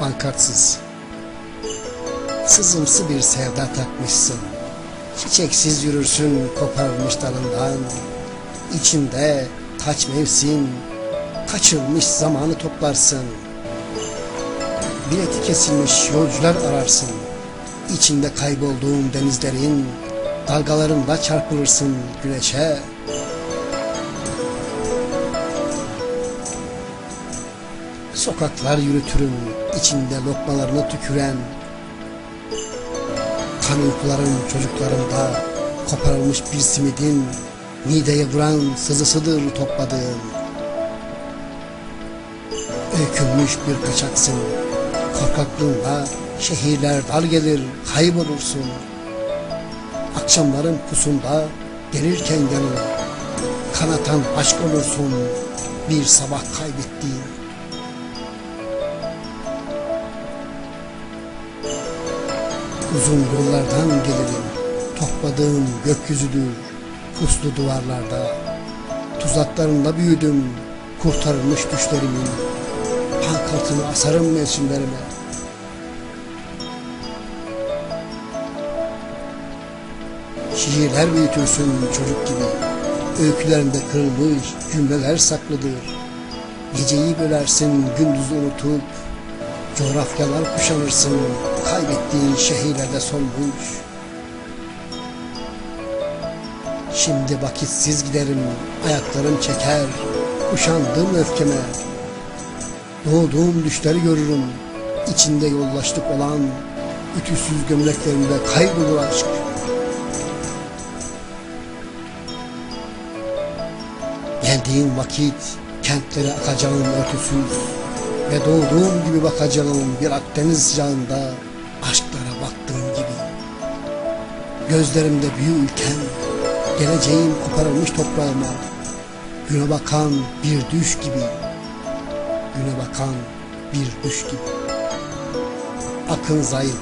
Pankartsız. Sızımsı bir sevda takmışsın. Çiçeksiz yürürsün koparılmış dalından. İçinde kaç mevsim, kaçırılmış zamanı toplarsın. Bileti kesilmiş yolcular ararsın. İçinde kaybolduğun denizlerin dalgalarında çarpılırsın güneşe. Sokaklar yürütürüm içinde lokmalarını tüküren Kan uykuların çocuklarında koparılmış bir simidin Mideye vuran sızısıdır topladığım. Öykünmüş bir kaçaksın Korkaklığında şehirler dar gelir kaybolursun. Akşamların pusunda gelirken yanına Kanatan aşk olursun. Bir sabah kaybettiğin Uzun yollardan gelirim. Topladığım gökyüzüdür Puslu duvarlarda. Tuzaklarında büyüdüm Kurtarılmış düşlerimin Pankartını asarım mevsimlerime. Şiirler büyütürsün çocuk gibi. Öykülerinde kırılmış cümleler saklıdır. Geceyi bölersin gündüzü unutup Coğrafyalar kuşanırsın kaybettiğin şehirlerde solmuş. Şimdi vakitsiz giderim, ayaklarım çeker, kuşandım öfkeme. Doğduğum düşleri görürüm, içinde yollaştık olan ütüsüz gömleklerinde kaybolur aşk. Geldiğin vakit kentlere akacağım örtüsüz ve doğduğum gibi bakacağım bir Akdeniz sıcağında Gözlerimde büyürken geleceğim koparılmış toprağıma güne bakan bir düş gibi. Güne bakan bir düş gibi. Akın zayıf,